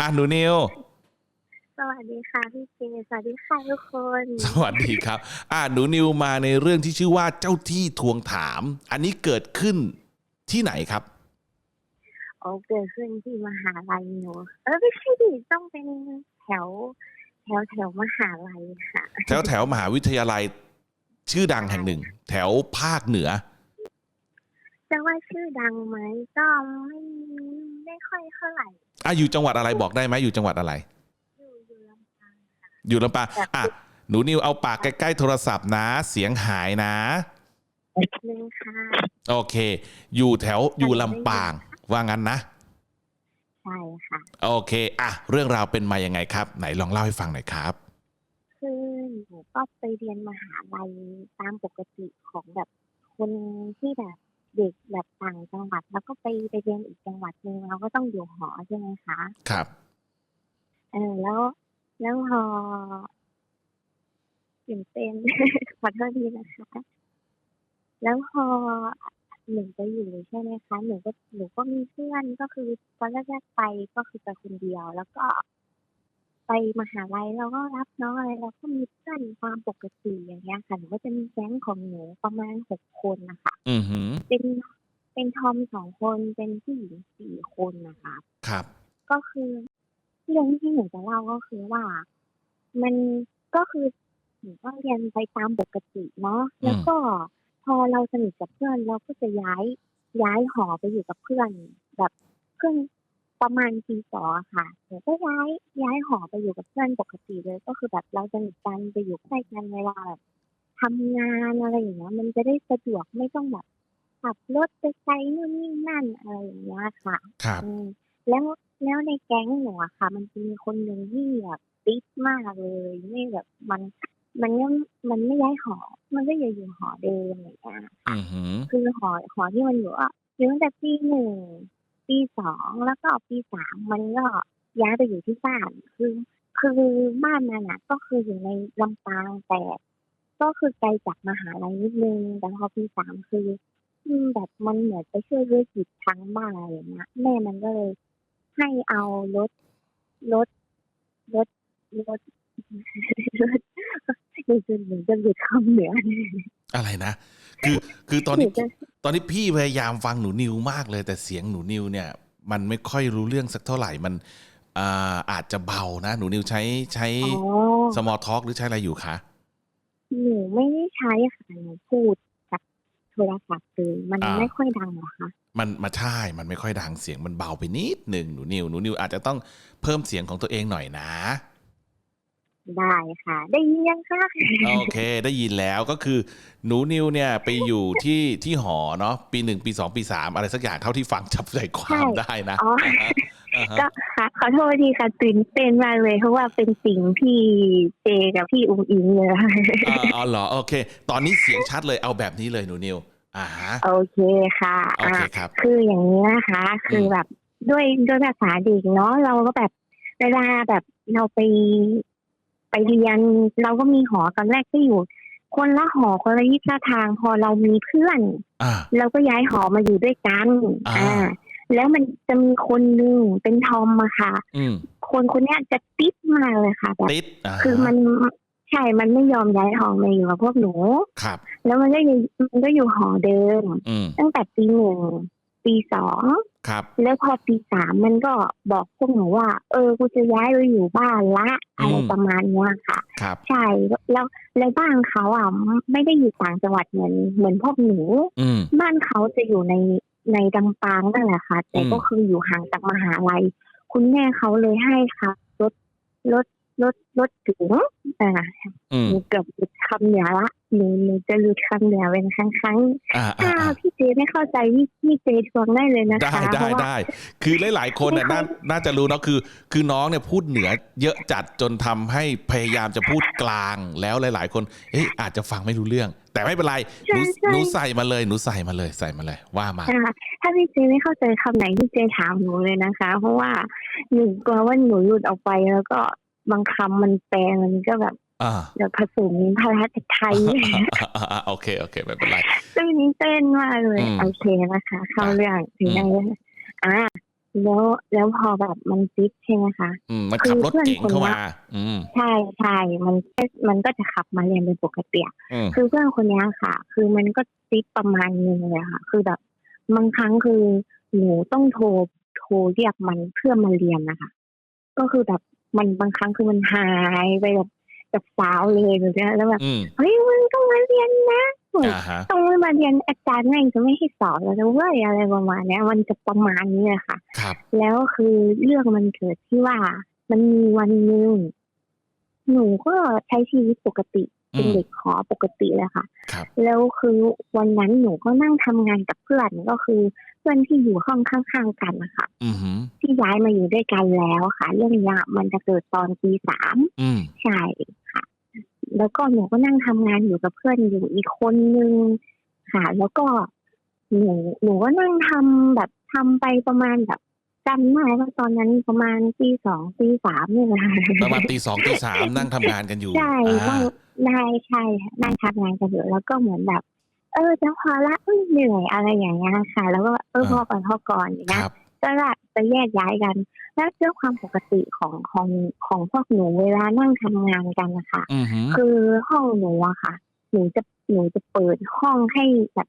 อะหนูนิว สวัสดีค่ะพี่เจสวัสดีค่ะทุกคนสวัสดีครับ อะหนูนิวมาในเรื่องที่ชื่อว่าเจ้าที่ทวงถาม อันนี้เกิดขึ้นที่ไหนครับ โอ้เกิดขึ้นที่มหาลัยหนูเออไม่ใช่ดิต้องเป็นแถว แถวแถวมหาลัยค่ะ แถวแถวมหาวิทยาลัยชื่อดังแห่งหนึ่ง แถวภาคเหนือ จะว่าชื่อดังไหมก็ไม่ไม่ค่อยเท่าไหร่อะอยู่จังหวัดอะไรบอกได้ไหมอยู่จังหวัดอะไร อยู่อยู่ลำปางอยู่ลำปางอะหนูนิวเอาปากใกล้ๆโทรศัพท์นะ เสียงหายนะ นึงค่ะโอเค อยู่แถวอยู่ลำปางว่างั้นนะ ใช่ค่ะ โอเคอะเรื่องราวเป็นมายังไงครับ ไหนลองเล่าให้ฟังหน่อยครับ คือหนูก็ไปเรียนมหาลัยตามปกติของแบบคนที่แบบ เด็กแบบต่างจังหวัด แล้วก็ไปไปเรียนอีกจังหวัดหนึ่งเราก็ต้องอยู่หอใช่ไหมคะครับเออแล้วแล้วพอตื่นเต้นขอโทษทีนะคะ แล้วพอหนูไปอยู่ใช่ไหมคะหนูก็หนูก็มีเพื่อนก็คือตอนแรกๆไปก็คือไปคนเดียว แล้วก็ ไปมหาลัยแล้วก็รับน้องอะไรแล้วก็มีเพื่อนตามปกติอย่างเงี้ยค่ะหนูก็จะมีแก๊งของหนูประมาณหกคนนะคะอือหือเป็นเป็นทอมสองคนเป็นผู้หญิงสี่คนนะคะครับ ก็คือเรื่องที่หนูจะเล่าก็คือว่า มันก็คือหนูก็เรียนไปตามปกติเนาะแล้วก็พอเราสนิทกับเพื่อนเราก็จะย้ายย้ายหอไปอยู่กับเพื่อนแบบเพื่อน ประมาณปีสองอะค่ะหนูก็ย้ายย้ายหอไปอยู่กับเพื่อนปกติเลยก็คือแบบเราสนิทกันไปอยู่ใกล้กันเวลาแบบทำงานอะไรอย่างเงี้ยมันจะได้สะดวกไม่ต้องแบบขับรถไปไกลนู่นนี่นั่นอะไรอย่างเงี้ยค่ะครับอืมแล้วแล้วในแก๊งหนูอะค่ะ มันจะมีคนหนึ่งที่แบบติดมากเลยไม่แบบมันมันยังมันไม่ย้ายหอ มันก็ยังอยู่หอเดิมอย่างเงี้ยอือหือคือหอหอที่มันอยู่อะอยู่ตั้งแต่ปีหนึ่ง ปีสองแล้วก็ปีสามมันก็ย้ายไปอยู่ที่บ้านคือคือบ้านมันอะก็คืออยู่ในลำปางแต่ ก็คือไกลจากมหาลัยนิดนึงแต่พอปีสามคือแบบมันเหมือนไปช่วยธุรกิจทางบ้านอะไรอย่างเงี้ยแม่มันก็เลยให้เอารถรถรถรถรถหนูจะหนูจะหลุดคำเหนืออะไรนะคือคือตอนนี้ ตอนนี้พี่พยายามฟังหนูนิวมากเลย แต่เสียงหนูนิวเนี่ยมันไม่ค่อยรู้เรื่องสักเท่าไหร่มันอ่าอาจจะเบานะ หนูนิวใช้ใช้อ๋อสมอลท็อกหรือใช้อะไรอยู่คะหนูไม่ได้ใช้ค่ะหนูพูดกับโทรศัพท์เลยมันอ่าไม่ค่อยดังเหรอคะมันมาใช่มันไม่ค่อยดังเสียงมันเบาไปนิดหนึ่งหนูนิวหนูนิวอาจจะต้องเพิ่มเสียงของตัวเองหน่อยนะ ได้ค่ะ ได้ยินยังคะโอเค ได้ยินแล้วก็คือ หนูนิวเนี่ยไปอยู่ที่ที่หอเนาะปีหนึ่งปีสองปีสามอะไรสักอย่างเท่าที่ฟังจับใจความได้นะอ๋ออ่าฮะก็ค่ะขอโทษทีค่ะตื่นเต้นมากเลยเพราะว่าเป็นสิ่งพี่เจกับพี่อุ้งอิงเลยอ่าอ๋อเหรอโอเค ตอนนี้เสียงชัดเลยเอาแบบนี้เลยหนูนิวอ่าฮะโอเคค่ะโอเคอ่าครับคืออย่างนี้นะคะ คือแบบด้วยด้วยภาษาเด็กเนาะเราก็แบบเวลาแบบเราไป ไปเรียน เราก็มีหอตอนแรกก็อยู่ คนละหอคนละทิศละทางพอเรามีเพื่อน อ่า เราก็ย้ายหอมาอยู่ด้วยกัน อ่า แล้วมันจะมีคนหนึ่งเป็นทอมอะค่ะ อืมคนคนเนี้ยจะติดมากเลยค่ะแบบติดอ่าคือมันใช่มันไม่ยอมย้ายหอมาอยู่กับพวกหนู ครับ แล้วมันก็อยู่มันก็อยู่หอเดิม อืมตั้งแต่ปีหนึ่ง ปีสองครับ แล้วพอปีสามมันก็บอกพวกหนูว่า เออกูจะย้ายไปอยู่บ้านละอะไรอืมประมาณเนี้ยค่ะ ครับ ใช่แล้วแล้วบ้านเขาอะไม่ได้อยู่ต่างจังหวัดเหมือนเหมือนพวกหนู อืม บ้านเขาจะอยู่ในในลำปางนั่นแหละค่ะ แต่อืม ก็คืออยู่ห่างจากมหาลัย คุณแม่เขาเลยให้ค่ะรถรถ รถรถถึงอ่าอืมหนูเกือบหลุดคำเหนือละหนูหนูจะหลุดคำเหนือเป็นครั้งครั้งๆอ่าถ้าอ่าอ่าพี่เจไม่เข้าใจพี่พี่เจทวงได้เลยนะได้คะได้เพราะว่าได้คือหลาย ๆ คนน่ะไม่น่าค่อยน่าจะรู้เนาะคือ คือน้องเนี่ยพูดเหนือเยอะจัดจนทำให้พยายามจะพูดกลางแล้วหลาย ๆ คนเอ๊ะอาจจะฟังไม่รู้เรื่อง แต่ไม่เป็นไรหนูหนูใส่มาเลยหนูใส่มาเลยใส่มาเลยว่ามาค่ะถ้าพี่เจไม่เข้าใจคำไหนพี่เจถามหนูเลยนะคะ เพราะว่าหนูกลัวว่าหนูหลุดออกไปแล้วก็ บางคำมันแปลมันก็แบบอ่าแบบผสมภาษาไทยอ่าอ่าโอเคโอเคไม่เป็นไรตื่นเต้นมากเลยอืมโอเคนะคะ เข้าเรื่องถึงไหนแล้วอ่าแล้วแล้วพอแบบมันฟิตใช่ไหมคะอืมมันขับรถเก่งเข้ามา อืมใช่ใช่มันมันก็จะขับมาเรียนเป็นปกติอะอืมคือเพื่อนคนเนี้ยค่ะ คือมันก็ฟิตประมาณนึงเลยค่ะ คือแบบบางครั้งคือหนูต้องโทรโทรเรียกมันเพื่อมาเรียนนะคะ ก็คือแบบ มันบางครั้งคือมันหายไปแบบแบบสาวเลยแบบเนี้ยแล้วแบบอืมเฮ้ยมึงต้องมาเรียนนะอ่าฮะต้องมาเรียนอาจารย์แม่งจะไม่ให้สอนแล้วนะเว้ยอะไรประมาณเนี้ยมันจะประมาณนี้เลยค่ะครับแล้วคือเรื่องมันเกิดที่ว่า มันมีวันหนึ่งหนูก็ใช้ชีวิตปกติ เป็นอืมเด็กขอปกติเลยค่ะครับแล้วคือวันนั้นหนูก็นั่งทำงานกับเพื่อนก็คือเพื่อนที่อยู่ห้องข้างๆกันนะคะอืมหืมที่ย้ายมาอยู่ด้วยกันแล้วค่ะ เรื่องเนี้ยมันจะเกิดตอนปีสามอืมใช่ค่ะ แล้วก็หนูก็นั่งทำงานอยู่กับเพื่อนอยู่อีกคนนึงค่ะ แล้วก็หนูหนูก็นั่งทำแบบทำไปประมาณแบบจำได้ว่าตอนนั้นประมาณตีสองตีสามเนี่ยแหละประมาณตีสองตีสามนั่งทำงานกันอยู่ใช่อ่านั่ง ได้ใช่ค่ะนั่งทำงานกันอยู่แล้วก็เหมือนแบบ เออจะพอละเอ้ยเหนื่อยอะไรอย่างเงี้ยค่ะ แล้วก็เออพอก่อนพอก่อนอย่างคเงี้ยรับ ก็ละจะแยกย้ายกัน แล้วด้วยความปกติของของของพวกหนูเวลานั่งทำงานกันนะคะ อืมหืมคือห้องหนูอะค่ะ หนูจะหนูจะเปิดห้องให้แบบ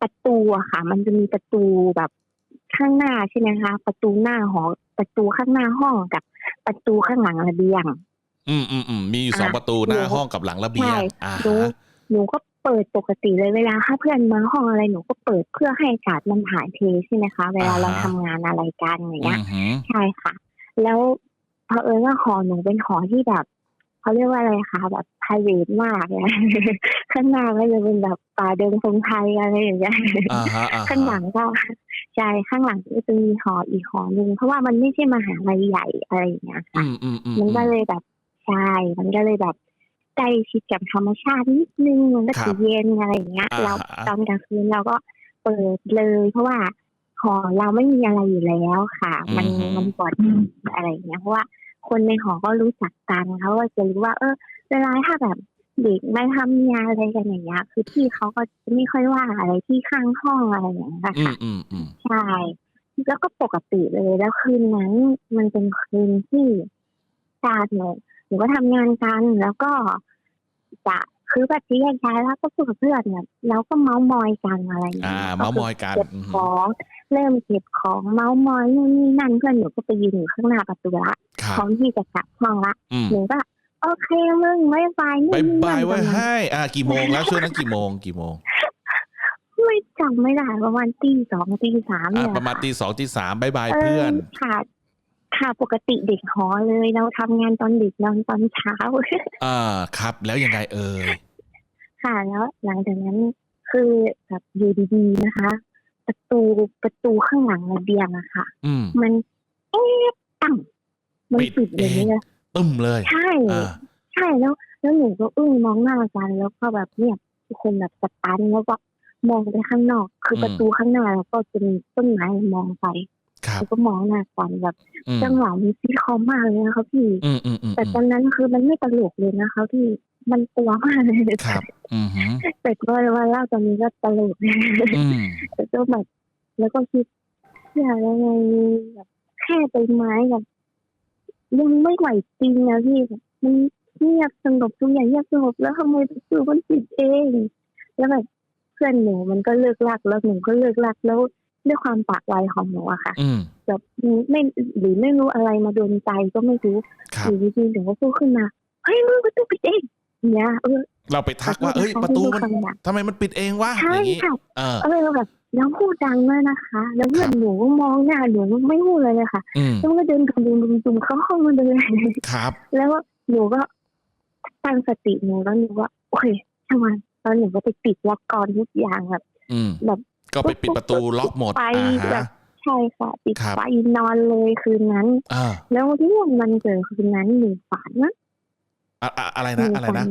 ประตูอะค่ะ มันจะมีประตูแบบข้างหน้าใช่ไหมคะ ประตูหน้าหอประตูข้างหน้าห้องกับประตูข้างหลังระเบียง อืมอืมอืมมีอยู่สองอะประตูหน้าหนูห้องกับหลังระเบียงใช่อ่าหนูฮะหนูก็เปิดปกติเลยเวลาถ้าเพื่อนมาห้องอะไรหนูก็เปิดเพื่อให้อากาศมันถ่ายเทใช่ไหมคะ เวลาเราทำงานอะไรกันอย่างอืเงี้ยมหืมใช่ค่ะ แล้วเผอิญว่าหอหนูเป็นหอที่แบบเขาเรียกว่าอะไรคะแบบ p r i v a t มากเนี่ยข้างหน้าก็จะเป็นแบบป่าเดินทรงไทยอะไรอย่างเงี้ยอ่าฮะอ่าข้างหฮะลังก็ใช่ข้างหลังก็จะมีหออีกหอหนึ่งเพราะว่ามันไม่ใช่มหาลัยใหญ่อะไรอย่างเงี้ยค่ะอืมอืมอืมมันก็เลยแบบ ใช่มันก็เลยแบบใกล้ชิดกับธรรมชาตินิดนึงมันก็จะเย็นอะไรอย่างเงี้ยอ่าเราฮะตอนกลางคืนเราก็เปิดเลย เพราะว่าหอเราไม่มีอะไรอยู่แล้วค่ะ มันมันปลอดภัยอะไรอย่างเงี้ยเพราะว่าคนในหอก็รู้จักกันเขาก็จะรู้ว่า เออเวลาถ้าแบบเด็กไม่ทำงานอะไรกันอย่างเงี้ยคือพี่เขาก็จะไม่ค่อยว่าอะไรที่ข้างห้องอะไรอย่างเงี้ยอืค่ะมอืมอืมใช่แล้วก็ปกติเลยแล้วคืนนั้นมันเป็นคืนที่จาหนู หนูก็ทำงานกันแล้วก็จะคือแบบที่แยกย้ายแล้วก็พูดกับเพื่อนเนี่ยแล้วก็เมาส์มอยกันอะไรอย่างอ่าเงี้ยเมาส์มอยกันเก็บอืมของเริ่มเก็บของเมาส์มอยนู่นนี่นั่นเพื่อนหนูก็ไปยืนอยู่ข้างหน้าประตูละครัพบร้อมที่จะกลับห้องละอืมหนูก็โอเคมึงไม่ไปนู่บายนนี่บานั่ยนไว้ประมาณให้ อ่ากี่โมงแล้วช่วงนั้นกี่โมงกี่โมงไม่จำไม่ได้ประมาณตีสองตีสามอ่าเนี่ยประมาณค่ะตีสองตีสามบายบายเพื่อนค่ะ ค่ะปกติเด็กหอเลย เราทำงานตอนดึกนอนตอนเช้า อ่าครับ แล้วยังไงเอ่ยค่ะแล้วหลังจากนั้นคือแบบอยู่ดีๆนะคะ ประตูประตูข้างหลังระเบียงอะค่ะ อืม มันเอ๊ะตั้งมันปิดปิดอย่างนี้เองเลยตึ้มเลยใช่ อ่าใช่แล้ว แล้วหนูก็อึ้งมองหน้ากันแล้วก็แบบเนี่ยทุกคนแบบสตันแล้วก็มองไปข้างนอก คืออมประตูข้างหน้าแล้วก็จะมีต้นไม้มองไป ครับแล้วก็มองหน้ากันแบบอืมจังหวะมันซีคอมมากเลยนะคะพี่ อืมอืมอืมแต่ตอนนั้นคือมันไม่ตลกเลยนะคะที่มันกลัวมากเลยครับอืมหืมแต่ก็ว่าเล่าตอนนี้ก็ตลกอืมแต่ก็แบบแล้วก็คิดเชื่อยังไงแบบแค่ใบไม้แบบยังไม่ไหวจริงนะพี่แบบมันเงียบสงบทุกอย่างเงียบสงบแล้วทำไมประตูมันปิดเอง แล้วแบบเพื่อนหนูมันก็เลิกลักแล้วหนูก็เลิกลักแล้ว ด้วยความปากไวของหนูอะค่ะอืม แบบไม่หรือไม่รู้อะไรมาโดนใจก็ไม่รู้ครัอบยู่ดีๆถึงก็พูดขึ้นมาเฮ้ยมึงประตูปิดเองเนี่ยเออเราไปทักว่า เอ้ย ประตูมันคำดังทำไมมันปิดเองวะ ใช่อย่างงี้ ค่ะเออเออแบบแล้วพูดดังด้วยนะคะ แล้วเพื่อนหนูก็มองหน้าหนูไม่พูดเลยเลยค่ะอืม แล้วก็เดินดุมดุมดุมดุมเข้าห้องมาเลย ครับ แล้วหนูก็ตั้งสติหนูแล้วหนูว่าโอเคช่างมันแล้วหนูก็ไปปิดล็อกกรอนทุกอย่างแบบ อืม แบบ ก็ไปปิดประตูล็อกหมดไปอ่าแบฮะ บใช่ค่ะปิดครับ ไฟนอนเลยคืนนั้น อ่าแล้วที่มันเกิดคืนนั้นหนูฝันนะอะอะอะไรหนะ นูอะไรฝันะ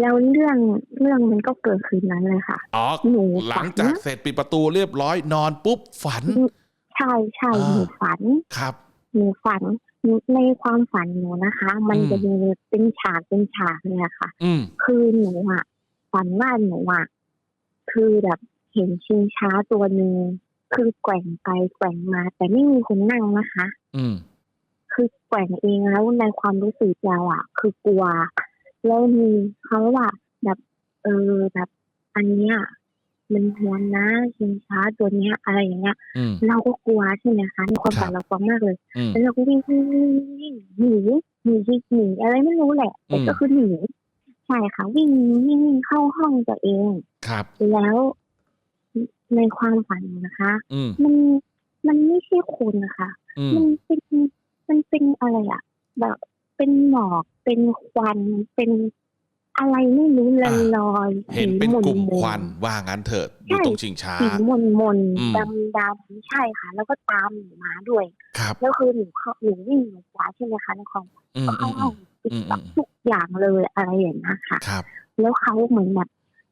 แล้วเรื่องเรื่องมันก็เกิดคืนนั้นเลยค่ะ อ๋อ หนูหลัฝังนจากเสร็จปิดประตูเรียบร้อยนอนปุ๊บฝัน ใช่ใช่อ่า หนูฝัน ครับ หนูฝันในความฝันหนูนะคะ มันอืม จะมีเป็นฉากเป็นฉากเลยอะค่ะ อืม คือหนูอะฝันว่าหนูอะคือแบบ เห็นชิงช้าตัวหนึ่งคือแกว่งไปแกว่งมา แต่ไม่มีคนนั่งนะคะ อืม คือแกว่งเองแล้วในความรู้สึกเราอะ คือกลัวแล้วมีเขาว่าแบบเออแบบอันเนี้ยมันหวนนะชิงช้าตัวเนี้ย อะไรอย่างเงี้ย อืม เราก็กลัวใช่ไหมคะในความฝันครับเรากลัวมากเลย อืม แล้วเราก็วิ่งวิ่งวิ่งวิ่งหนีหนีหนีอะไรไม่รู้แหละแต่อืม ก็คือหนีใช่ค่ะวิ่งวิ่งวิ่งเข้าห้องตัวเอง ครับ แล้ว ในความฝันนะคะ อืม มันมันไม่ใช่คนนะคะ อืม มันเป็นมันเป็นอะไรอะแบบเป็นหมอกเป็นควันเป็นอะไรไม่รู้ลอยลอยๆเห็นเป็นกลุ่มสีควันว่างั้นเถอะอยู่ตรงชิงช้า สีมนมนอืม ดำดำใช่ค่ะ แล้วก็ตามหนูมาด้วยครับ แล้วคือหนูเข้าหนูวิ่งหนูขวาใช่ไหมคะในความฝันอืมก็อืเข้ามห้อืองมปิดอืมแบบอืม ทุกอย่างเลยอะไรอย่างนี้ยค่ะ ครับ แล้วเขาเหมือนแบบ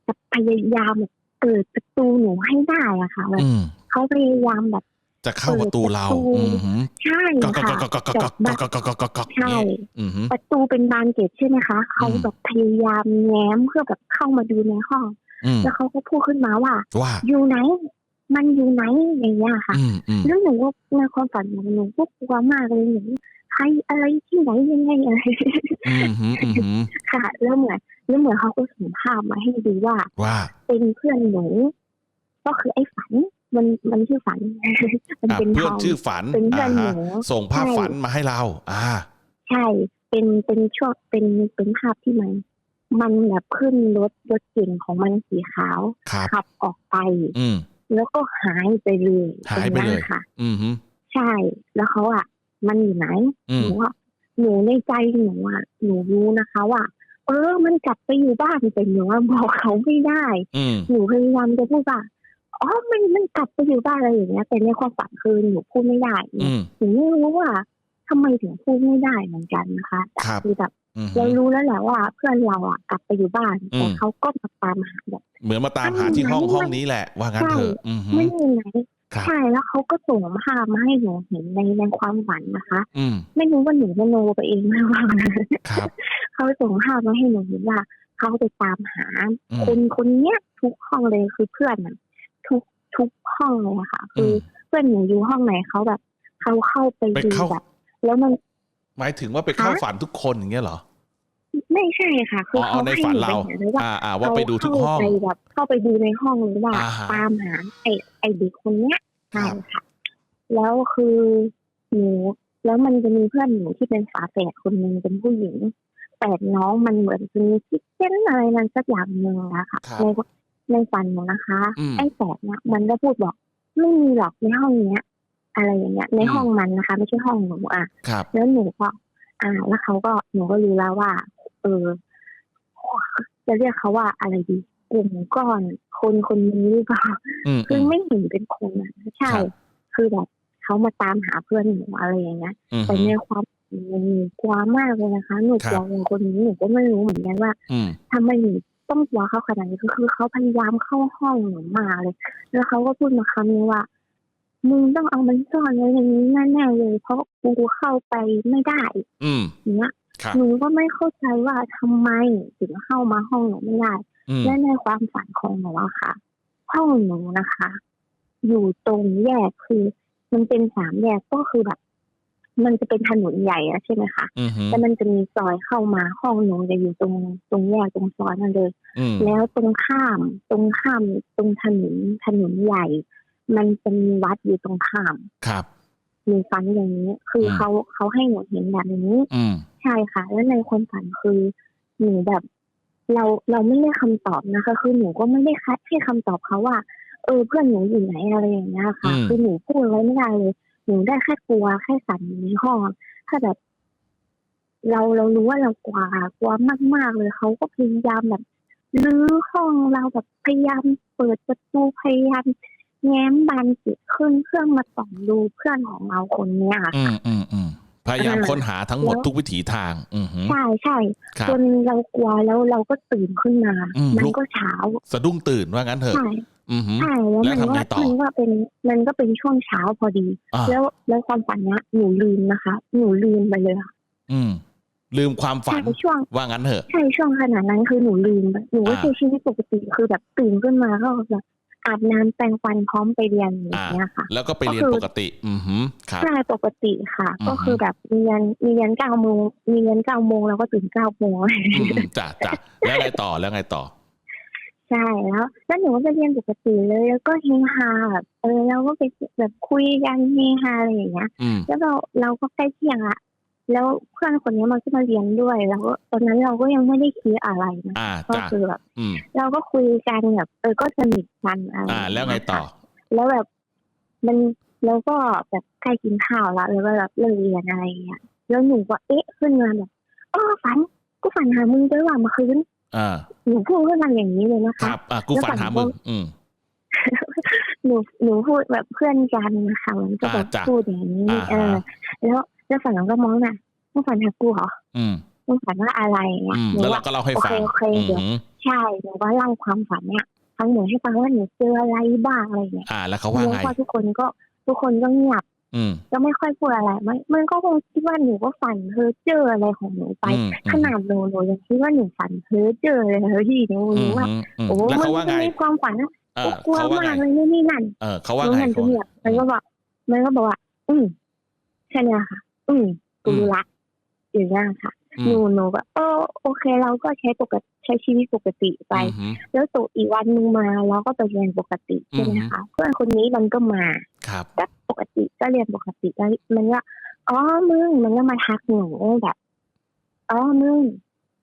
จะพยายามแบบ เปิดประตูหนูให้ได้อะค่ะแบบเขาพยายามแบบ จะเข้าประตูเราใช่ค่ะใช่ประตูเป็นบานเกตใช่ไหมคะเขาแบบพยายามแง้มเพื่อแบบเข้ามาดูในห้อง แล้วเขาก็พูดขึ้นมาว่าอยู่ไหน มันอยู่ไหนอย่างเงี้ยค่ะแล้วหนูก็ในความฝันหนูหนูก็กลัวมากเลยหนู รอะไรที่ไหนยังไงอะไรอืมหืมอืมหืมค่ะแล้วเหมือนแล้วเหมือนเขาก็ส่งภาพมาให้ดูว่าว่าเป็นเพื่อนหนูก็คือไอ้ฝันมันมันชื่อฝันมันอะเป็นเพื่อนทองชื่อฝันเป็นเพื่ออ่านหนูฮะส่งภาพใช่ฝันมาให้เรา อ่า ใช่ เป็นเป็นช่วงเป็นเป็นภาพที่มันมันแบบขึ้นรถรถเก่งของมันสีขาวครับขับออกไป อืมแล้วก็หายไปเลยหายไปเลยตรงนั้นค่ะ อืมหืมใช่ แล้วเขาอะ มันอยู่ไหนอืหมนูอะหนูในใจหนูอะหนูรู้นะคะว่าเออ มันกลับไปอยู่บ้านแต่หนูอะบอกเขาไม่ได้อืมหนูพยายามจะพูดว่าอ๋อมันมันกลับไปอยู่บ้านอะไรอย่างเงี้ยแต่ในความฝันคือหนูพูดไม่ได้อืมหนูไม่รู้ว่าทำไมถึงพูดไม่ได้เหมือนกันนะคะแต่ครับคือแบบอืมหืเรามรู้แล้วแหละว่า เพื่อนเราอะกลับไปอยู่บ้านอืมแต่เขาก็มาตามหาแบบเหมือนมาตามหาที่ห้องห้องนี้แหละ ว่างั้นเถอะอืมหืไม่มมีไหนครับ ใช่แล้วเขาก็ส่งภาพมาให้หนูเห็นในในความฝันนะคะ อืมไม่รู้ว่าหนูมโนไปเองไหมว่าครับ เขาส่งภาพมาให้หนูเห็นว่าเขาไปตามหาอืมคนคนเนี้ยทุกห้องเลยคือเพื่อนน่ะทุกทุกห้องเลยอะค่ะ คือมอเพื่อนหนูอยู่ห้องไหนเขาแบบเขาเข้าไปไปดูเข้าแบบแล้วมัน หมายถึงว่าไปเข้าฮะฝันทุกคนอย่างเงี้ยเหรอไม่ใช่ค่ะคืออ๋อเขาในให้ฝันหนูเราไปหาเลยว่าอ่าอ่าว่าไปดูทุกห้องเขาเข้าไปแบบเข้าไปดูในห้องเลยว่าอ่าฮะตามหาไอ้ ไอ้เด็กคนเนี้ยครัใช่บค่ะ แล้วคือหนูแล้วมันจะมีเพื่อนหนูที่เป็นฝาแฝดคนหนึ่งเป็นผู้หญิงแฝดน้องมันเหมือนจะมีคิดเช่นอะไรนั้นสักอย่างหนึ่งนะคะครับในในฝันหนูนะคะอืมไอ้แฝดเนี่ยมันก็พูดบอกไม่มีหรอกในห้องเนี้ย อะไรอย่างเงี้ย ในอืมห้องมันนะคะ ไม่ใช่ห้องหนูอะครับแล้วหนูก็อ่า แล้วเขาก็หนูก็รู้แล้วว่า เออจะเรียกเขาว่าอะไรดี กลุ่มก้อนคนคนนี้หรือเปล่าอืมคือไม่เห็นเป็นคนอะใช่ครับคือแบบเขามาตามหาเพื่อนหนูอะไรอย่างเงี้ยอืมแต่ในความหนูกลัวมากเลยนะคะหนูกลัวคนนี้หนูก็ไม่รู้เหมือนกันว่าอืมทำไมหนูต้องกลัวเขาขนาดนี้คือเขาพยายามเข้าห้องหนูมาเลย แล้วเขาก็พูดมาคำนึงว่ามึงต้องเอามันซ่อนไว้ในนี้แน่ๆเลย เพราะกูเข้าไปไม่ได้ อืมอย่างเงี้ยครับหนูก็ไม่เข้าใจว่าทำไมถึงเข้ามาห้องหนูไม่ได้อืม และในความฝันของหนูอะค่ะห้องหนูนะคะ อยู่ตรงแยกคือ มันเป็นสามแยกก็คือแบบ มันจะเป็นถนนใหญ่อะใช่ไหมคะอืมหืมแล้วมันจะมีซอยเข้ามาห้องหนูจะอยู่ตรงตรงแยกตรงซอยนั่นเลยอืมแล้วตรงข้ามตรงข้ามตรงถนนถนนใหญ่ มันจะมีวัดอยู่ตรงข้ามครับมีฝันอย่างนี้ คืออมเขาเขาให้หนูเห็นแบบนี้อืมใช่ค่ะ แล้วในความฝันคือหนูแบบ เราเราไม่ได้คำตอบนะคะ คือหนูก็ไม่ได้คัดให้คำตอบเขาว่า เออเพื่อนหนูอยู่ไหนอะไรอย่างเงี้ยค่ะอืมคือหนูพูดอะไรไม่ได้เลย หนูได้แค่กลัวแค่สั่นอยู่ในห้องถ้าแบบ เราเรารู้ว่าเรากลัวกลัวมากๆเลยเขาก็พยายามแบบรื้อห้องเราแบบพยายามเปิดประตูพยายามแง้มบานเกล็ดขึ้นเครื่องมาส่องดูเพื่อนของเราคนเนี้ยค่ะอืมอืมอืม พยายามอ่าค้นหาทั้งหมดแล้วทุกวิถีทาง อืมหืมใช่ใช่ครับจนเรากลัวแล้วเราก็ตื่นขึ้นมาอืมมัลุนกก็เช้า สะดุ้งตื่นว่างั้นเถอะใช่อืมหืมใช่แล้วแล้วมันทำไงก็ต่อมันก็เป็นมันก็เป็นช่วงเช้าพอดีอ่าแล้วแล้วความฝันเนี้ยหนูลืมนะคะ หนูลืมไปเลยค่ะอืมลืมความฝัใช่นช่วงว่างั้นเถอะใช่ช่วงขนาดนั้นคือหนูลืมไปหนูก็อ่าใช้ชีวิตปกติคือแบบตื่นขึ้นมาก็แบบ อาบน้ำแปรงฟันพร้อมไปเรียนอย่างอ่าเงี้ยค่ะ แล้วก็ไปเรียนก็คือปกติ อือหือครับใช่ปกติค่ะอือฮึก็คือแบบมีเรียนมีเรียนเก้าโมงมีเรียนเก้าโมงแล้วก็ตื่นเก้าโมงอืมจ้ะจ้ะแล้วไงต่อแล้วไงต่อใช่แล้วแล้วหนูก็ไปเรียนปกติเลย แล้วก็เฮฮาแบบเออเราก็ไปแบบคุยกันเฮฮาอะไรอย่างเงี้ยอืมแล้วเราเราก็ใกล้เที่ยงละ แล้วเพื่อนคนนี้มันก็มาเรียนด้วยแล้วก็ตอนนั้นเราก็ยังไม่ได้คิดอะไรนะอ่าก็จ้ะคือแบบอืม เราก็คุยกันแบบเออก็สนิทกันอะไรอ่า แล้วไงต่อ แล้วแบบมันแล้วก็แบบใกล้กินข้าวละแล้วก็แบบเลิกเรียนอะไรอย่างเงี้ยแล้วหนูก็เอ๊ะขึ้นมาแบบอ๋อฝันกูฝันหามึงด้วยว่าเมื่อคืนอ่าหนูพูดขึ้นมาอย่างนี้เลยนะคคะ รับ อ่ากูฝันหามึง อืม หนูหนูพูดแบบเพื่อนกันนะคะมันก็แบบอ่าจ้ะพูดอย่างนี้ อ่าเออฮะแล้ว แล้วฝันเราก็มองน่ะมึงฝันหากูเหรออืมมึงฝันว่าอะไรเนี่ยอืมหนูแล้วว่าเราก็เล่าให้โอฟัเคงโอเคอืเดี๋ยวมใช่หนูก็เล่าความฝันเนี่ยทั้งหมดให้ฟังว่าหนูเจออะไรบ้างอะไรเนี่ยอ่า แล้วเขาว่าแล้วไงพอทุกคนก็ทุกคนก็เงียบอืมก็ไม่ค่อยพูดอะไรมันมันก็คงคิดว่าหนูก็ฝันเพ้อเจออะไรของหนูไปอืมขนาดหนูหนูยังคิดว่าหนูฝันเพ้อเจอเลยนะพี่หนูอืรู้มว่าอืมอืมโอ้แล้วมันเขาว่าจะไงมีความฝันนะเอโอ้อกลัวเขาว่าไงมากเลยนี่นี่นั่นเออเขาว่าแล้วไงมันก็เงียบมันก็บอกมันก็บอกว่า อืมใช่เนี่ยค่ะ อืมกูรู้ละอย่างเงี้ยค่ะอืหนูมหนูก็เออโอเค เราก็ใช้ปกติใช้ชีวิตปกติไปอือหือแล้วสู่อีกวันหนึงมาเราก็ไปเรียนปกติใช่ไหมอือฮึคะเพื่อนคนนี้มันก็มาครับก็ปกติก็เรียนปกติแล้วมันก็อ๋อมึงมันก็มาทักหนูแบบอ๋อมึง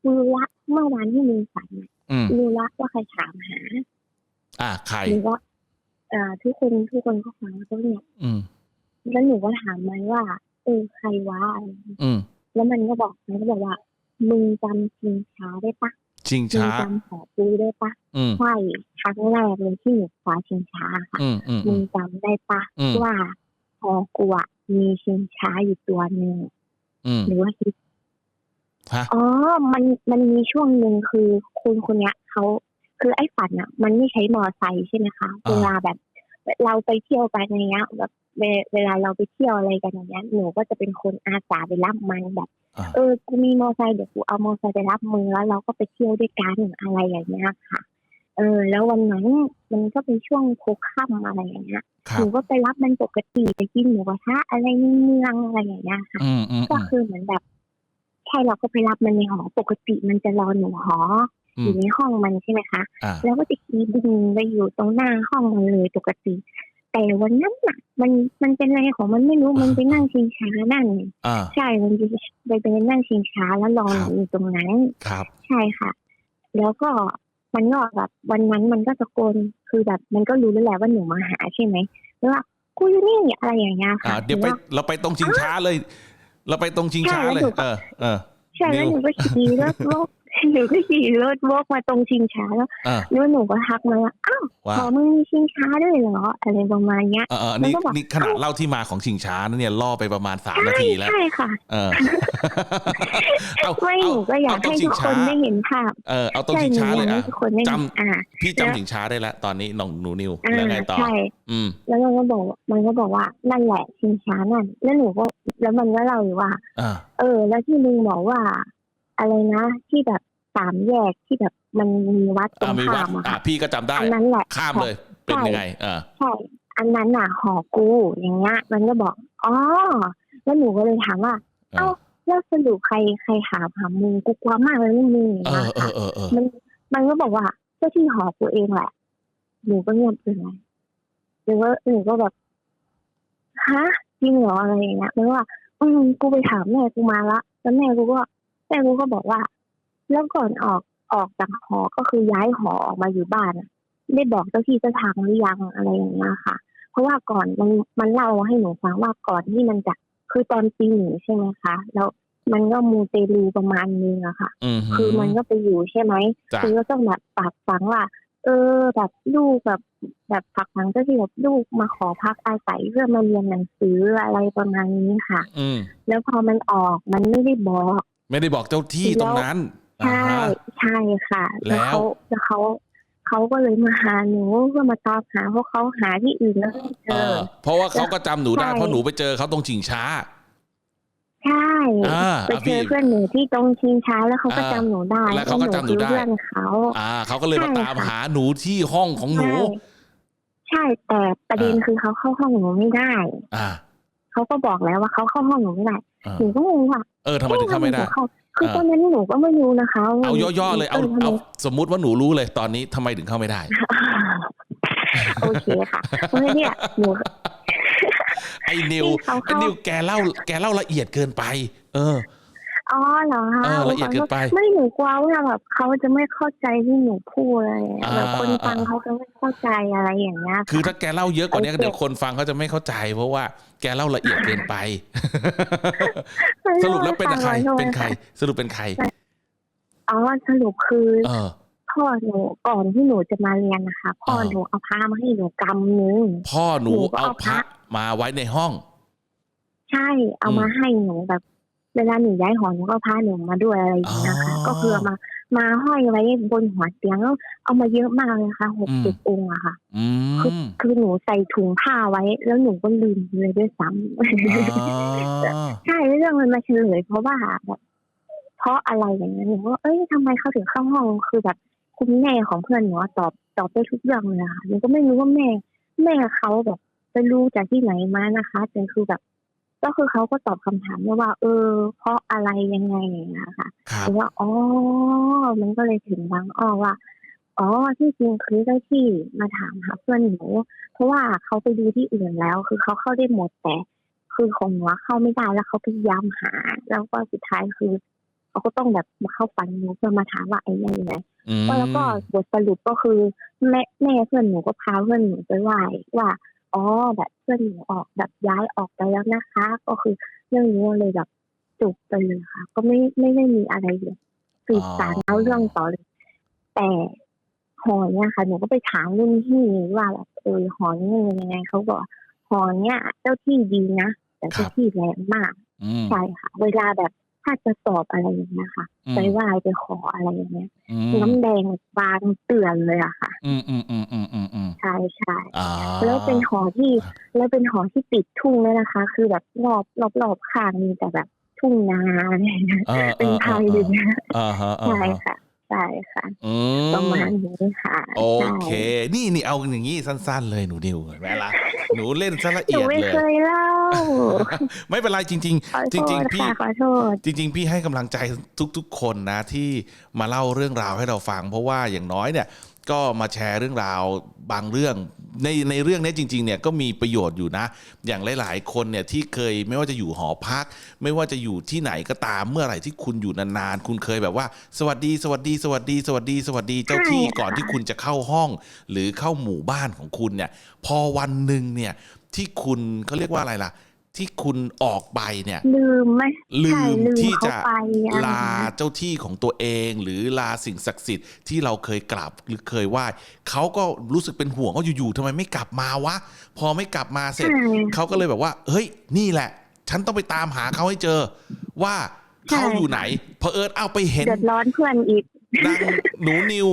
กูรู้ละเมื่อวานที่มึงฝันน่ะอืมรู้ละว่าใครถามหา อ่าใครหรือว่าเอ่อทุกคนทุกคนก็ฟังแล้วก็เนี่ยอืมแล้วหนูก็ถามมันว่า เออใครวะอะไรอย่างเงี้ยอืม แล้วมันก็บอกมันก็บอกว่า มึงจำชิงช้าได้ปะชิงมึงช้าจำหอปูได้ปะอืม ใช่ครั้งแรกเลยที่หนูคว้าชิงช้าค่ะ อืมอืมมึอืงม จำได้ปะอืม ว่าหอกูอะมีชิงช้าอยู่ตัวหนึ่งอืมหรือว่าคิด ฮะ อ๋อ มัน มันมีช่วงหนึ่งคือคุณคนเนี้ยเขาคือไอ้ฝันอะมันไม่ใช้มอไซค์ใช่ไหมคะ อ่า เวลาแบบ เราไปเที่ยวกันอย่างเงี้ยแบบเวเวลาเราไปเที่ยวอะไรกันอย่างเงี้ยหนูก็จะเป็นคนอาสาไปรับมันแบบอ่าเออกูมีมอไซค์เดี๋ยวกูเอามอไซค์ไปรับมึงแล้วเราก็ไปเที่ยวด้วยกันอะไรอย่างเงี้ยค่ะ เออ แล้ววันนั้นมันก็เป็นช่วงโคค่ำอะไรอย่างเงี้ยครัหนูบก็ไปรับมันปกติไปกินหมูกระทะอะไรในเมืองอะไรอย่างเงี้ยค่ะอืมอืมก็อืมคือเหมือนแบบใช่เราก็ไปรับมันในหอปกติมันจะรอหนูหอ อือมยู่ในห้องมันใช่ไหมคะอ่าแล้วก็จะขี่ดึงไปอยู่ตรงหน้าห้องมันเลยปกติ แต่วันนั้นน่ะ มันมันเป็นอะไรของมันไม่รู้มันไปนั่งชิงช้านั่นอ่าใช่มันจะไปไปนั่งชิงช้าแล้วรอหนูอยู่ตรงนั้นครับ ใช่ค่ะ แล้วก็มันก็แบบวันนั้นมันก็ตะโกนคือแบบ มันก็รู้แล้วแหละว่าหนูมาหาใช่ไหมแล้วว่ากูอยู่นี่อะไรอย่างเงี้ยอ่าค่ะเดี๋ยวไปหนูว่าเราไปตรงชิงช้าเลย เราไปตรงชิงช้าใช่เลยแล้วหนูก็เออเออใช่แล้วนิวหนูก็ขี่รถวก หนูก็ขี่รถวกมาตรงชิงช้าแล้วเออแล้วหนูก็ทักมาว่าอ้าวว่าขอมึงมีชิงช้าด้วยเหรออะไรประมาณเนี้ย เออเออนี่มันก็บอก นี่ขนาดเล่าที่มาของชิงช้านะเนี่ยล่อไปประมาณสามใช่นาทีแล้ว ใช่ค่ะ เออ เอาไม่หนูก็อยากเตรให้งชิทุงกคช้านได้เห็นภาพเออเอาตรงใช่ชิงหนูช้าอเลยยากให้อะทุกคนได้เห็นจำ อ่า พี่แล้วจำชิงช้าได้แล้วตอนนี้น้องหนูนิวอ่าแล้วไงต่อ ใช่ อืม แล้วมันก็บอกว่ามันก็บอกว่านั่นแหละชิงช้านั่น แล้วหนูก็แล้วมันก็เล่าอยู่ว่า อ่า เออ แล้วที่ลุงบอกว่า อะไรนะ ที่แบบสามแยกที่แบบมันมีวัดตรอ่างมีวัข้าดมอะอ่าค่ะ พี่ก็จำได้ อันนั้นแหละข้ามเลย เป็นยังไงเออใช่ อันนั้นน่ะหอกูอย่างเงี้ย มันก็บอกอ๋อแล้วหนูก็เลยถามว่า เอเอ้าอแล้วสรุปใครใครหาหามึงกูกลัวมากเลยเรื่องมึงอย่างเอเงี้อยเอค่ะอเออเออมันมันก็บอกว่าเจ้าที่หอกูเองแหละหนูก็เงียบไปเลยหรือว่าหนูก็แบบฮะจริงเหรออะไรอย่างเงี้ยมันก็ว่าอืมกูไปถามแม่กูมาละแล้วแม่กูก็ แม่กูก็บอกว่า แล้วก่อนออกออกจากหอก็คือย้ายหอออกมาอยู่บ้านอะได้บอกเจ้าที่เจ้าทางหรือยังอะไรอย่างเงี้ยค่ะ เพราะว่าก่อนมันมันเล่าให้หนูฟังว่าก่อนที่มันจะคือตอนปีหนึ่งใช่ไหมคะแล้วมันก็มูเตลูประมาณนึงอะค่ะอืมคือมันก็ไปอยู่ใช่ไหมจ้ะคือก็ต้องแบบปากฝังว่า เออ แบบลูกแบบ แบบฝักฝังก็ที่แบบลูกมาขอพักอาศัยเพื่อมาเรียนหนังสืออะไรประมาณนี้ค่ะอืมแล้วพอมันออกมันไม่ได้บอก ไม่ได้บอกเจ้าที่ตรงนั้นใช่อ่าฮะใช่ค่ะแล้วแล้วเขาแล้วเขาเขาก็เลยมาหาหนูเพื่อมาตามหาเพราะเขาหาที่อื่นแล้วไม่เจเอออเพราะว่าเขาก็จำหนูได้ใช่เพราะหนูไปเจอเขาตรงชิงช้า ใช่อ่าไปอะเจพี่อเพื่อนหนูที่ตรงชิงช้าแล้วเขาก็อ่าจำหนูได้แล้วเขาก็จำหนูได้คือเพื่อนเขาอ่าเขาก็เลยมาใช่ตามค่ะหาหนูที่ห้องของหนู ใช่ใช่แต่ประเด็นอ่าคือเขาเข้าห้องหนูไม่ได้ อ่าเขาก็บอกแล้วว่าเขาเข้าห้องหนูไม่ได้อ่า หนูก็งงว่าเออทำไมถึงเข้าไม่ได้อ๊ะทำนูคืออ่าตอนนั้นหนูก็ไม่รู้นะคะว่เอาย่อๆเลยเอาทำไมเอาสมมุติว่าหนูรู้เลยตอนนี้ทำไมถึงเข้าไม่ได้ โอเคค่ะเพราะเนี่ยหนูไอ้นิวที่เขาไอ้เข้านิวแกเล่า แกเล่าละเอียดเกินไป เอออ๋อเหรอคะเออละเอียดเกินไป ไม่หนูกลัวว่าแบบเขาจะไม่เข้าใจที่หนูพูดอะไรอย่างเงี้ยอ่าแบบคนฟังอ่าเขาจะไม่เข้าใจอะไรอย่างเงี้ยคือถ้าแกเล่าเยอะกว่านี้โอเคเดี๋ยวคนฟังเขาจะไม่เข้าใจ เพราะว่า แกเล่าละเอียดเกินไป สรุปแล้วเป็นใครขอโทษเป็นใคระสรุปเป็นใคร อ๋อ สรุปคือเออพ่อหนูก่อนที่หนูจะมาเรียนนะคะ พ่ออ่าหนูเอาพามาให้หนูกำนึง พ่อหนูหนูก็เอาเอาพพระระมาไว้ในห้อง ใช่ เอามาอืมให้หนูแบบ เวลาหนูย้ายหอหนูก็พาหนูมาด้วยอะไรอย่างเงี้ยค่ะอ๋อก็คือเอามา มาห้อยไว้บนหัวเตียงแล้วเอามาเยอะมากเลยค่ะหกอืมสิบองค์อะค่ะอืมคือหนูใส่ถุงผ้าไว้ แล้วหนูก็ลืมเลยด้วยซ้ำอ๋อใช่เรื่องมันมาเฉลย เพราะว่าแบบเพราะอะไรอย่างเงี้ยหนูว่าเอ้ยทำไมเขาถึงเข้าห้องคือแบบคุณแม่ของเพื่อนหนูอะตอบตอบได้ทุกเรื่องเลยอะค่ะหนูก็ไม่รู้ว่าแม่ แม่เขาแบบไปรู้จากที่ไหนมานะคะแต่คือแบบ ก็คือเขาก็ตอบคำถามได้ว่า เออ เพราะอะไรยังไงอย่างเงี้ยค่ะครับหรือว่าอ๋อมันก็เลยถึงบางอ้อว่าอ๋อที่จริงคือเจ้าที่มาถามหาเพื่อนหนูเพราะว่าเขาไปดูที่อื่นแล้ว คือเขาเข้าได้หมดแต่ คือของหนูอะเข้าไม่ได้แล้วเขาพยายามหา แล้วก็สุดท้ายคือเขาก็ต้องแบบมาเข้าฝันหนูเพื่อมาถามว่าไอ้นี่อยู่ไหนอืมแล้วก็บทสรุปก็คือแม่แม่เพื่อนหนูก็พาเพื่อนหนูไปไหว้ว่า อ๋อแบบเพื่อนหนูออกแบบย้ายออกไปแล้วนะคะ ก็คือเรื่องนี้เลยแบบจบไปเลยค่ะ ก็ไม่ไม่ได้มีอะไรเลยสืบสารเล่าเรื่องต่อเลย แต่หอเนี่ยค่ะหนูก็ไปถามรุ่นพี่ว่าแบบเออหอนี่มันยังไงเขาบอกว่าหอเนี่ยเจ้าที่ดีนะแต่เจ้าที่แรงมากอืมใช่ค่ะ เวลาแบบ ถ้าจะสอบอะไรอย่างเงี้ยค่ะอืมไปไหว้ไปขออะไรอย่างเงี้ยอืมน้ำแดงบานเตือนเลยอะค่ะ อืมอืมอืมอืมอืมอืมใช่ใช่อ่าแล้วเป็นหอที่แล้วเป็นหอที่ติดทุ่งเลยนะคะ คือแบบรอบรอบรอบข้างมีแต่แบบทุ่งนาอะไรอย่างเงี้ยเออเป็นไทยเลยนะอ่าฮะอ่าใช่ฮะค่ะ ใช่ค่ะอืม ประมาณนี้ค่ะโอใช่เค นี่นี่เอาอย่างนี้สั้นๆเลยหนูนิวเห็นไหมล่ะ หนูเล่นซะละหนูเอียดไม่เลเคย ยเล่าไม่เป็นไรจริง ขอๆ จโทริง ษๆ พี่ ค่ะขอโทษ จริง ๆ พี่ให้กำลังใจทุก ๆ คนนะที่มาเล่าเรื่องราวให้เราฟัง เพราะว่าอย่างน้อยเนี่ย ก็มาแชร์เรื่องราวบางเรื่อง ในในเรื่องนี้จริงๆเนี่ยก็มีประโยชน์อยู่นะ อย่างหลาย ๆ คนเนี่ยที่เคยไม่ว่าจะอยู่หอพัก ไม่ว่าจะอยู่ที่ไหนก็ตามเมื่อไหร่ที่คุณอยู่นานๆคุณเคยแบบว่า สวัสดี สวัสดี สวัสดี สวัสดี สวัสดีเจ้าที่ก่อนที่คุณจะเข้าห้อง หรือเข้าหมู่บ้านของคุณเนี่ย พอวันหนึ่งเนี่ยที่คุณเขาเรียกว่าอะไรล่ะ ที่คุณออกไปเนี่ย ลืมไหมลืใช่มลืมที่เขาจะไปอะไรลาเจ้าที่ของตัวเอง หรือลาสิ่งศักดิ์สิทธิ์ที่เราเคยกราบหรือเคยไหว้เขาก็รู้สึกเป็นห่วงว่าอยู่ๆทำไมไม่กลับมาวะ พอไม่กลับมาเสร็จใช่เขาก็เลยแบบว่า เฮ้ย นี่แหละ ฉันต้องไปตามหาเขาให้เจอ ว่าเขาอยู่ไหนเพอเอิญเอาไปเห็นเดือดร้อนเพื่อนอีกนางหนูนิว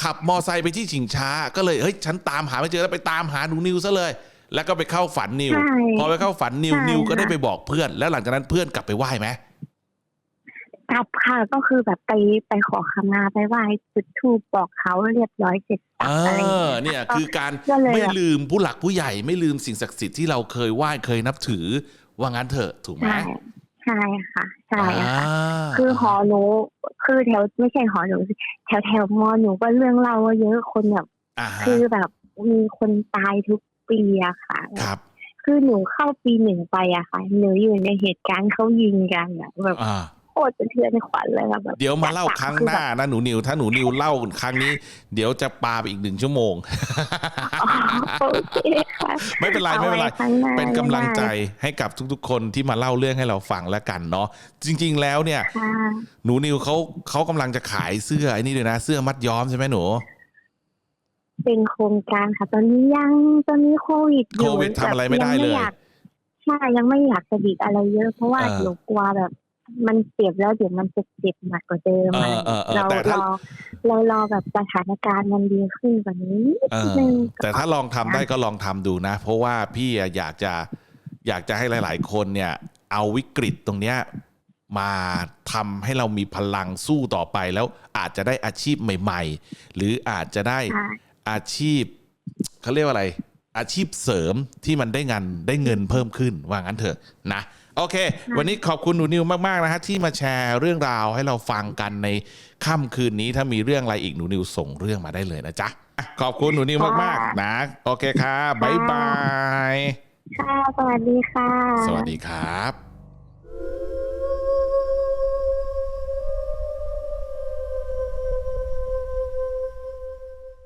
ขับมอไซค์ไปที่ชิงช้า ก็เลยเฮ้ยฉันตามหาไม่เจอแล้วไปตามหาหนูนิวซะเลย แล้วก็ไปเข้าฝันนิว ใช่พอไปเข้าฝันนิว ใช่นิวก็ได้ค่ะ ไปบอกเพื่อน แล้วหลังจากนั้นเพื่อนกลับไปไหว้ไหมกลับค่ะก็คือแบบไปไปขอขมาไปไหว้จุดธูปบอกเขาเรียบร้อยเสร็จสัเอบอะไรอย่างอ เงี้ย เนี่ย คือการก็เลยไม่แบบ ลืมผู้หลักผู้ใหญ่ไม่ลืมสิ่งศักดิ์สิทธิ์ที่เราเคยไหว้เคยนับถือ ว่างั้นเถอะถูกไหมใช่ใช่ค่ะใช่อ่าค่ะคือหอหนูคือแถวไม่ใช่หอหนูแถวแถวมอหนูก็เรื่องเล่าว่าเยอะคนแบบ อ่าฮะคือแบบมีคนตายทุก ปีอะค่ะ ครับ คือหนูเข้าปีหนึ่งไปอะค่ะ หนูอยู่ในเหตุการณ์เขายิงกันอะแบบอ่า โคตรสะเทือนขวัญเลยค่ะแบบเดี๋ยวมาเล่าครั้งหน้านะหนูนิว ถ้าหนูนิวเล่าครั้งนี้ เดี๋ยวจะปาไปอีกหนึ่งชั่วโมง อ๋อโอเคค่ะไม่เป็นไรไม่เป็นไร อาว้ครั้งหาเป็นกำลังใจได้ให้กับทุกๆ คนที่มาเล่าเรื่องให้เราฟังแล้วกันเนาะจริง ๆ แล้วเนี่ย ค่ะ หนูนิวเขาเขากำลังจะขายเสื้อไอ้นี่เลยนะ เสื้อมัดย้อมใช่ไหมหนู เป็นโครงการค่ะ ตอนนี้ยังตอนนี้โควิดอยู่โควิดทำอะไรไม่ได้เลยงอยากใช่ยังไม่อยากจะบิดอะไรเยอะ เพราะว่าเออหนูกลัวแบบ มันเจ็บแล้วเดี๋ยวมันจะเจ็บหนักกว่าเดิมเอออะไรเออเออเราแต่ถ้ารอเรารอแบบสถานการณ์มันดีขึ้นกว่านี้เอนิดอนึงแต่ถ้าลองทำได้ก็ลองทำดูนะ เพราะว่าพี่อะอยากจะอยากจะให้หลาย ๆ คนเนี่ย เอาวิกฤตตรงเนี้ยมาทำให้เรามีพลังสู้ต่อไปแล้วอาจจะได้อาชีพใหม่ ๆ หรืออาจจะได้ ค่ะ อาชีพเขาเรียกว่าอะไร อาชีพเสริมที่มันได้งานได้เงินเพิ่มขึ้นว่างั้นเถอะนะโอเค วันนี้ขอบคุณหนูนิวมากๆนะฮะที่มาแชร์เรื่องราวให้เราฟังกันในค่ำคืนนี้ถ้ามีเรื่องอะไรอีกหนูนิวส่งเรื่องมาได้เลยนะจ๊ะอะขอบคุณหนูนิวมากๆนะ โอเคครับบ๊ายบาย ค่ะ สวัสดีค่ะ สวัสดีครับ